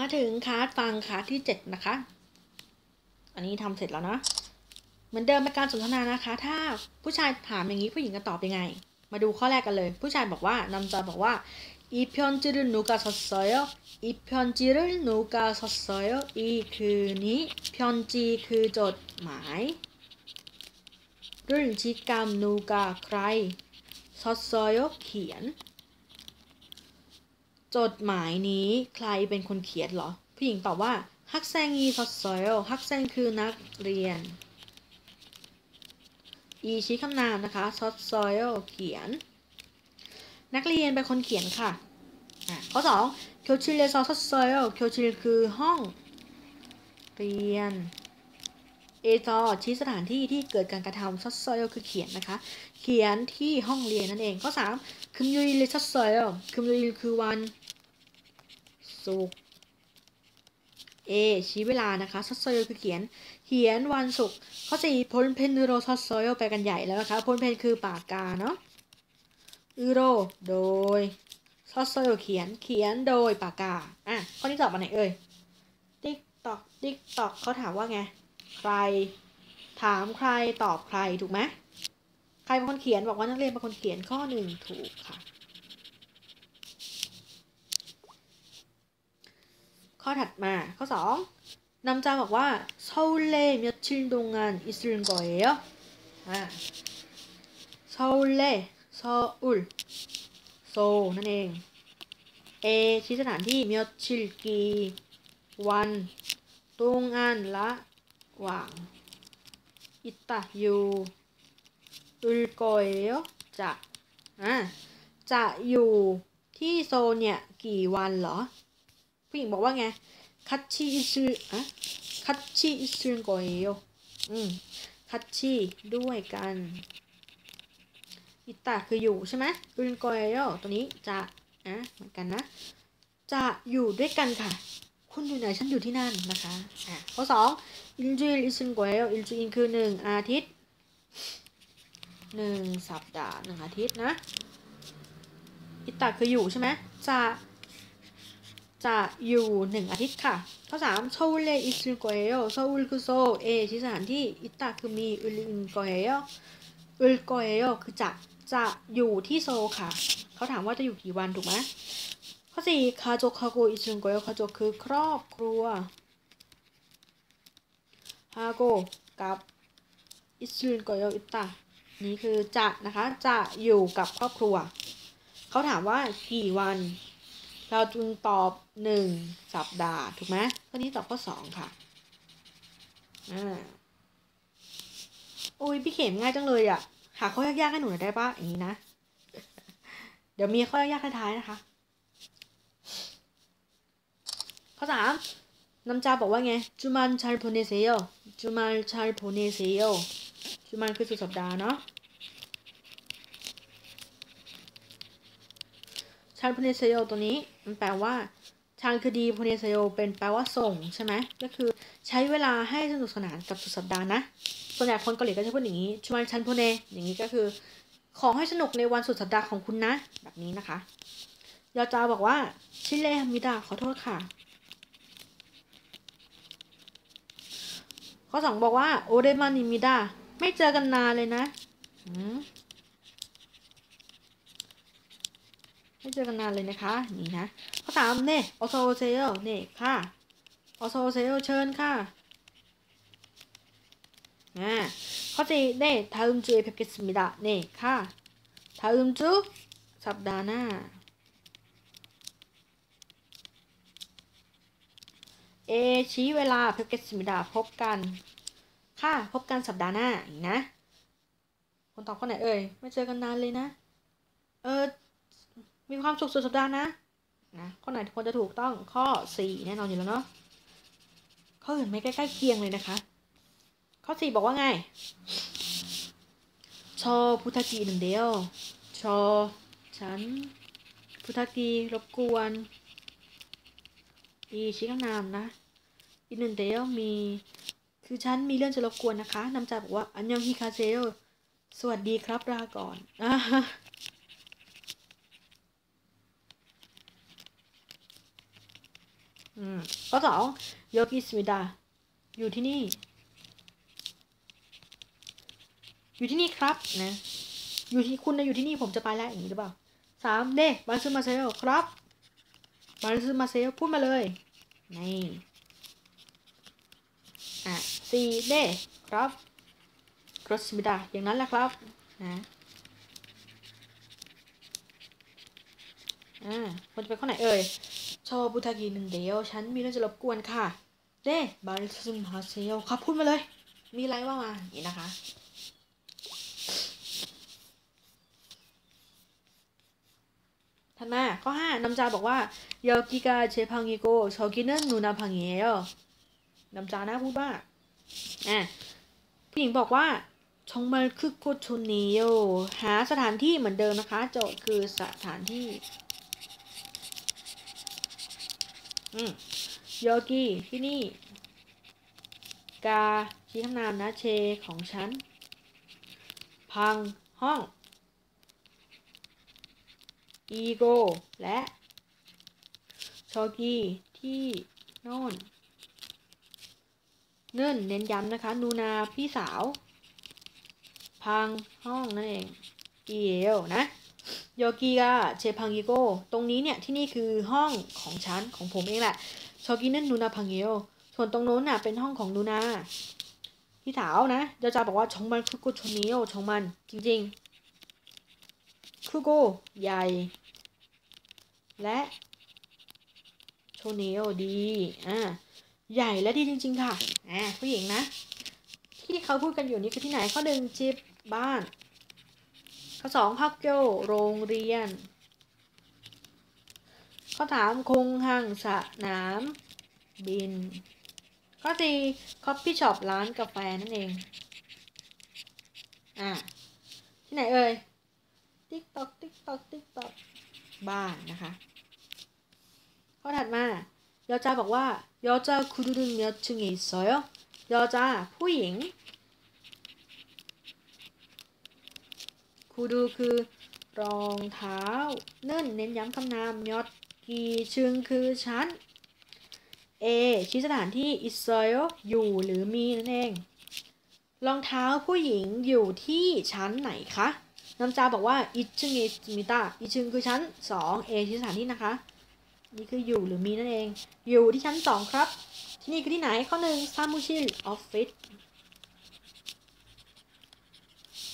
มาถึงคัสฟังคัสที่เจ็ดนะคะ อันนี้ทำเสร็จแล้วนะ เหมือนเดิมเป็นการสนทนานะคะ ถ้าผู้ชายถามอย่างนี้ผู้หญิงจะตอบยังไง มาดูข้อแรกกันเลย ผู้ชายบอกว่านำจาบอกว่าอีพยอนจิรุนูกาซอเซยอีพยอนจิรุนูกาซอเซยอีคือนี้พยอนจีคือจดหมายรุ่นชิกรรมนูกาใครซอเซยเขียน จดหมายนี้ใครเป็นคนเขียนหรอ ผู้หญิงตอบว่าฮักแซงอีซอสซอยฮักแซงคือนักเรียน อีชี้คำนามนะคะซอสซอยเขียน นักเรียนเป็นคนเขียนค่ะข้อสองเคียวชิเลซอซซอยเคียวชิเลคือห้องเรียนเอซอชี้สถานที่ที่เกิดการกระทำซอสซอยคือเขียนนะคะ เขียนที่ห้องเรียนนั่นเองข้อสามคืมยูริเลซอสซอยคืมยูริคือวัน ศุกร์เอชี้เวลานะคะซัซอยคือเขียน เขียนวันศุกร์ข้อ4พลเพนนูโรซัซอยไปกันใหญ่แล้วนะคะพลเพนคือปากกาเนาะอูโรโดยซัซอยเขียนเขียนโดยปากกาอะข้อนี้ตอบมาไหนเอ่ยติ๊กตอกติ๊กตอกเขาถามว่าไง ใคร ถามใครตอบใครถูกไหมใครเป็นคนเขียนบอกว่านักเรียนเป็นคนเขียนข้อหนึ่งถูกค่ะ ข้อถัดมาข้อสองนำจาบอกว่า서울에며칠동안있을거예요อ่า서울에서울โซนั่นเอง A ชี้สถานที่เมียชิลกีวันตรงอันละหว่าง อิตาอยู่อุลโกเอโจะอ่ะจะอยู่ที่โซนเนี่ย กี่วันเหรอ ผู้หญิงบอกว่าไงคัตชิอิซึอะคัตชิอิซึโกเอโยอืมคัตชิด้วยกันอิตาคืออยู่ใช่ไหมอุลโกเอโยตัวนี้จะอะเหมือนกันนะ จะอยู่ด้วยกันค่ะ คุณอยู่ไหนฉันอยู่ที่นั่นนะคะอะข้อสองอินจูอิลอิซึนกวเอลอินจูอินคือหนึ่งอาทิตย์หนึ่งสัปดาห์หนึ่งอาทิตย์นะอิตาคืออยู่ใช่ไหมจะ จะอยู่หนึ่งอาทิตย์ค่ะ ข้อสามโซลเลอิซึนกเอลโซลคือโซเอที่สถานที่อิตาคือมีอุลินกเอลอุลโกเอลคือจะจะอยู่ที่โซค่ะ เขาถามว่าจะอยู่กี่วันถูกไหมข้อสี่คาโจคาโกอิซึนโกโยคาโจคือครอบครัวฮาโกกับอิซึนโกโยอิตานี่คือจะนะคะจะอยู่กับครอบครัว เขาถามว่ากี่วัน เราจึงตอบหนึ่งสัปดาห์ ถูกไหมข้อนี้ตอบข้อสองค่ะ อ่า โอ้ยพี่เข็มง่ายจังเลยอะ่ะ หาข้อยากๆให้หนูหน่อยได้ปะอย่างนี้นะ เดี๋ยวมีข้อยากๆท้ายๆนะคะ ข้อสามน้ำจาบอกว่าไงจุมันชาร์โพเนเซโยจุมันชาร์โพเนเซโยจุมันคือสุดสัปดาห์เนาะ ชาร์โพเนเซโยตัวนี้มันแปลว่าชาร์คือดีพเนเซโยเป็นแปลว่าส่งใช่ไหมก็คือใช้เวลาให้สนุกสนานกับสุดสัปดาห์นะส่วนใหญ่คนเกาหลีก็จะพูดอย่างนี้จุมันชันพเนอย่างนี้ก็คือ ขอให้สนุกในวันสุดสัปดาห์ของคุณนะ แบบนี้นะคะยอจาบอกว่าชิเลมิดาขอโทษค่ะ ข้อสองบอกว่าโอเดมานิมิดาไม่เจอกันนานเลยนะ ไม่เจอกันนานเลยนะคะนี่นะข้อสามเน่ออโซเซโยเน่ค่ะออโซเซโยเชิญค่ะอ่าข้อสี่เน่ทาอึมจูเอเพเกสมิดาเน่ค่ะทาอึมจูสัปดาห์หน้าเอชี้เวลาเพเกสมิดาพบกัน ค่ะ พบกันสัปดาห์หน้าอีกนะ คนตอบข้อไหนเอ่ย ไม่เจอกันนานเลยนะ เออ มีความสุขสุดสัปดาห์นะนะข้อไหนควรจะถูกต้องข้อสี่แน่นอนอยู่แล้วเนาะข้ออื่นไม่ใกล้ๆเคียงเลยนะคะ ข้อสี่บอกว่าไง ชอพุทธกีหนึ่งเดียว ชอ ฉัน พุทธกีรบกวนอีชี้คำนามนะอีกหนึ่งเดียวมี คือฉันมีเรื่องจะรบกวนนะคะนำจาบอกว่าอันยองฮิคาเซลสวัสดีครับลาก่อนอ่า อืม ข้อสองโยกิสมิดา อยู่ที่นี่ อยู่ที่นี่ครับนะ อยู่ที่คุณนะอยู่ที่นี่ผมจะไปแล้วอย่างนี้หรือเปล่าสามเดบาซึมาเซลครับบาซึมาเซลพูดมาเลยนี่อะสี่เดครับครสมิดาอย่างนั้นแหละครับนะอ่าคนจะไปข้อไหนเอ่ย ชอบบุทากีหนึ่งเดียว ฉันมีเรื่องจะรบกวนค่ะ เด้บาริซึมฮาเซลครับพูดมาเลย มีอะไรว่ามาอย่างนี้นะคะ ถัดมาข้อ 5 น้ำจาบอกว่า여기가제방이고저기는누나방이에요น้ำจานะพูดว่าอ่ะผู้หญิงบอกว่าชงมาคือโคชนเนโยหาสถานที่เหมือนเดิมนะคะ โจทย์คือสถานที่ อืมโยกีที่นี่ กาชี้คำนามนะเชของฉัน พังห้อง อีโก และชอกีที่โน่นเนื่นเน้นย้ำนะคะ นูนาพี่สาว พังห้องนั่นเอง อีเอลนะ โยกีกาเชพังอีโกตรงนี้เนี่ยที่นี่คือห้องของฉันของผมเองแหละชอกีนั่นนูนาพังเอลส่วนตรงโน้นน่ะเป็นห้องของนูนาพี่สาวนะเดี๋ยวจะบอกว่าชงมันคือกูชนนี้โอชงมันจริงๆคือกูใหญ่ และโชเนลดีอ่าใหญ่และดีจริง ๆ ค่ะอ่าผู้หญิงนะ ที่เขาพูดกันอยู่นี่คือที่ไหนข้อหนึ่งจิบบ้าน ข้อสองฮักโยโรงเรียน ข้อสามคงหังสนามบิน ข้อสี่คอฟฟี่ช็อปร้านกาแฟนั่นเอง อะ ที่ไหนเอ่ย ติ๊กตอกติ๊กตอกติ๊กตอกบ้านนะคะ ข้อถัดมาโยอจาบอกว่าโยอจาคุดดึงเนื้อชุงิโซโยยอจาผู้หญิง ครูดูคือ รองเท้า เนิ่นเน้นย้ำคำนามยอดกีชึงคือชั้น A ชี้สถานที่อิสโยอยู่หรือมีนั่นเอง รองเท้าผู้หญิงอยู่ที่ชั้นไหนคะน้ำจาบอกว่าอิชึงเอมิตาอิชึงคือชั้น 2 A ที่สถานที่นะคะ นี่คืออยู่หรือมีนั่นเอง อยู่ที่ชั้น 2 ครับ ที่นี่คือที่ไหนข้อหนึ่งซามูชิลออฟฟิศ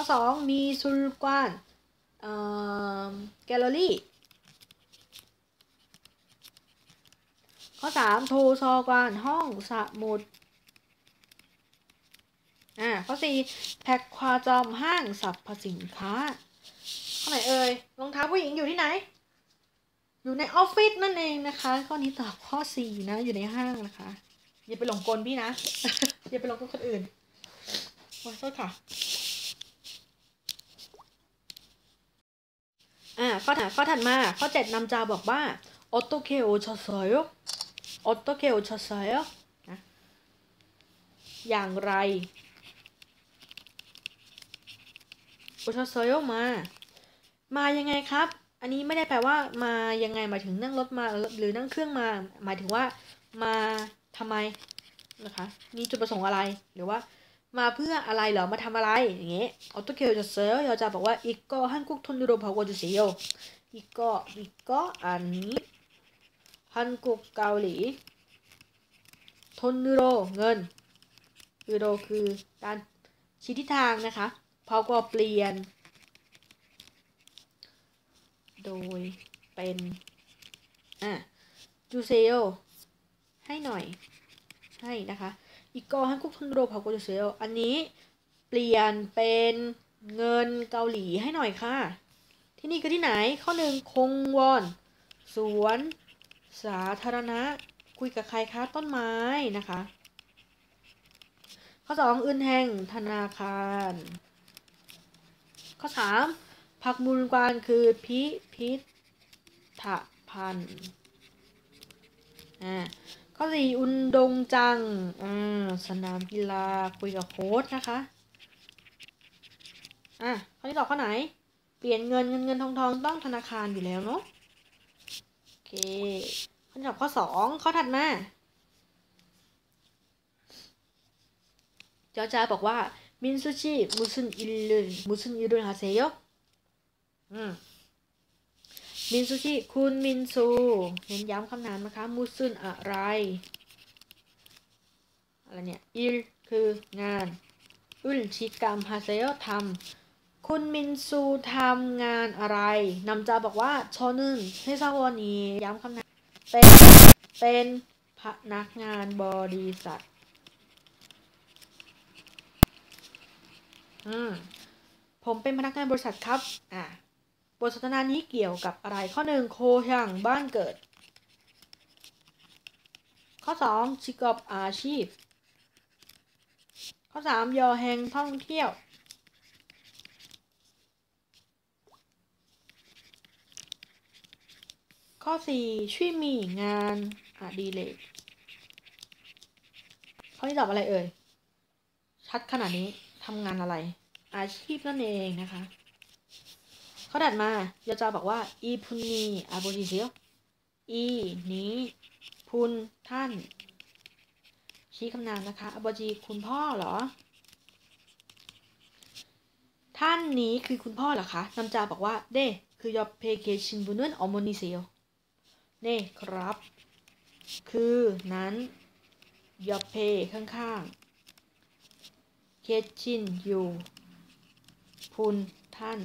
ข้อ 2 มีซุลกวานเอ่อแกลเลอรี่ ข้อ 3 โทซอกวานห้องสมุดอ่าข้อ 4 แพ็คควาจอมห้างสรรพสินค้า ข้อไหนเอ่ยรองเท้าผู้หญิงอยู่ที่ไหน อยู่ในออฟฟิศนั่นเองนะคะ ข้อนี้ตอบข้อ 4 นะ อยู่ในห้างนะคะ อย่าไปหลงกลพี่นะ อย่าไปหลงกลคนอื่นขอโทษค่ะ อ่าข้อถัดข้อถัดมา ข้อ7นำจาบอกว่าออโตเคโอชอซอยออโตเคโอชอซอยนะอย่างไรโอชอซอยมา มายังไงครับ อันนี้ไม่ได้แปลว่ามายังไงหมายถึงนั่งรถมาหรือนั่งเครื่องมา หมายถึงว่ามาทำไมนะคะมีจุดประสงค์อะไรหรือว่า มาเพื่ออะไรเหรอมาทำอะไรอย่างเงี้ยออโตเคโอชอซอยยอจะบอกว่าอีกก็ฮันกุกทนดูโรพาวจุเซียอีกก็อีกก็อันนี้ฮันกุกเกาหลีทนยูโรเงินยูโรคือการชี้ทิศทางนะคะพอก็เปลี่ยน โดยเป็นอะจูเซโอให้หน่อยให้นะคะ อีกก็ฮันกุกทนโรพอก็จูเซโออันนี้เปลี่ยนเป็นเงินเกาหลีให้หน่อยค่ะ ที่นี่คือที่ไหนข้อหนึ่งคงวอน สวน สาธารณะ คุยกับใครคะต้นไม้นะคะ ข้อสองอื่นแห่งธนาคาร ข้อสามผักมูลกวานคือพิพิธภัณฑ์อ่า ข้อสี่อุนดงจังอ่าสนามกีฬาคุยกับโค้ชนะคะอะข้อที่สองข้อไหน เปลี่ยนเงินเงินเงินทองทองต้องธนาคารอยู่แล้วเนาะโอเคข้อที่สองกับข้อสองข้อถัดมาเจอจาบอกว่ามินซูชิมุซุนอิルมุซุนอิルฮาเซโยอืม มินซูชิ คุณมินซูเน้นย้ำคำนามนะคะ มุซุนอะไร อะไรเนี่ยอิลคืองาน อุลชิกรรมฮาเซโยทำคุณมินซูทำงานอะไรนำจาบอกว่าชอนึนให้ซาวอนีย้ำคำนามเป็น เป็นพนักงานบริษัท อืมผมเป็นพนักงานบริษัทครับ อะ บทสนทนานี้เกี่ยวกับอะไรข้อหนึ่งโคช่างบ้านเกิด ข้อสองชิกอบอาชีพ ข้อสามยอแหงท่องเที่ยว ข้อสี่ช่วยมีงานอดิเรกข้อนี้ตอบอะไรเอ่ย ชัดขนาดนี้ทำงานอะไร อาชีพนั่นเองนะคะ ข้อถัดมายาจาบอกว่าอีพุนนีอาโบจิเซียวอีนี้พุนท่าน ชี้คำนามนะคะอาโบจิคุณพ่อเหรอ ท่านนี้คือคุณพ่อเหรอคะนำจาบอกว่า เด้คือยอเพเกชินบุนุนออมนิเซียวเน่ครับ คือนั้นยอเพข้างๆ เคชินอยู่ พุนท่าน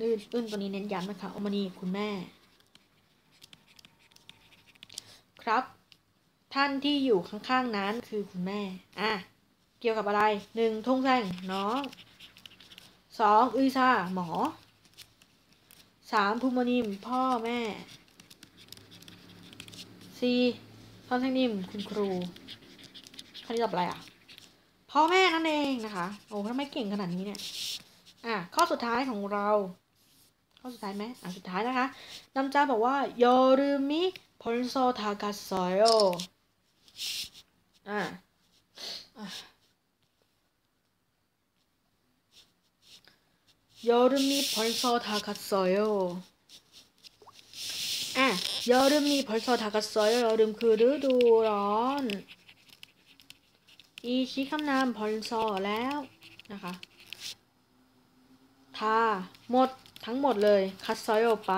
นื่นอึ้นตัวนี้เน้นย้ำนะคะอมนีคุณแม่ ครับ ท่านที่อยู่ข้างๆนั้นคือคุณแม่ อะ เกี่ยวกับอะไรหนึ่งทงแซงน้องสองอุยซาหมอสามภูมินิมพ่อแม่สี่ท่อนแทงนิมคุณครูข้อนี้ตอบอะไรอะ พ่อแม่นั่นเองนะคะ โอ้ทำไมเก่งขนาดนี้เนี่ย อะข้อสุดท้ายของเรา ข้อสุดท้ายไหมอะสุดท้ายนะคะน้ำจ้าบอกว่ายรุมิพลโซทากัสโซโยอะยอรุมิพลโซทากัสโซโยอะยอรุมิพลโซทากัสโซโยยอรุมคือฤดูร้อนอีชี้คำนามพลโซแล้วนะคะ ทาหมดทั้งหมดเลยคัสซอยไป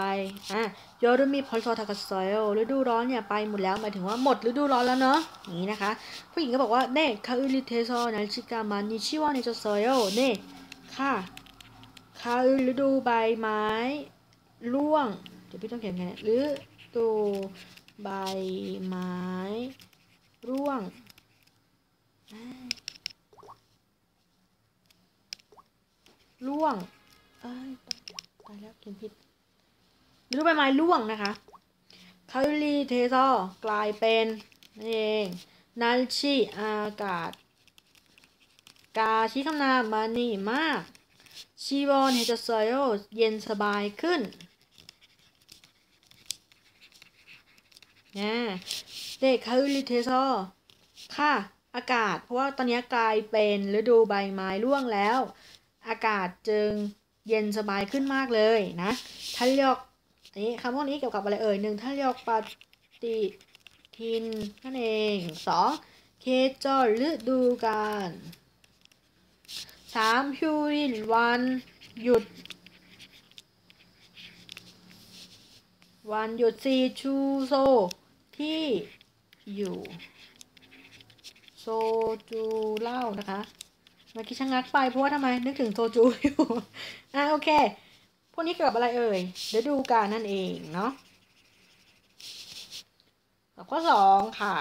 อะยอรุมีพอลโซทาคัสซอยฤดูร้อนเนี่ยไปหมดแล้วหมายถึงว่าหมดฤดูร้อนแล้วเนาะนี้นะคะ ผู้หญิงก็บอกว่าเน่คาอุลิเทโซนัลชิกามันนิชิวานิจซโยเน่ค่ะคาอุฤดูใบไม้ร่วงเดี๋ยวพี่ต้องเขียนไงเนี่ยฤดูใบไม้ร่วงร่วง เอ้ยตายแล้วเขียนผิดฤดูใบไม้ร่วงนะคะคาลีเทซอกลายเป็นนั่นเองนัลชีอากาศ กาชี้คำนามมานี่มาก ชีวอนเฮจโซโยเย็นสบายขึ้นนะเด็กคาลิเทซอค่ะอากาศ เพราะว่าตอนนี้กลายเป็นฤดูใบไม้ร่วงแล้ว อากาศจึง เย็นสบายขึ้นมากเลยนะท่านเรียกนี้คำพวกนี้เกี่ยวกับอะไรเอ่ยหนึ่งท่านเรียกปฏิทินนั่นเองสองเคจอฤดูกาลสามฮิวินวันหยุด วันหยุดสี่ชูโซ ที่อยู่ โซจูเล่านะคะ เมื่อกี้ชะงักไปเพราะว่าทำไมนึกถึงโซจูอยู่อะโอเค พวกนี้เกี่ยวกับอะไรเอ่ยเดี๋ยวดูกันนั่นเองเนาะข้อสองค่ะ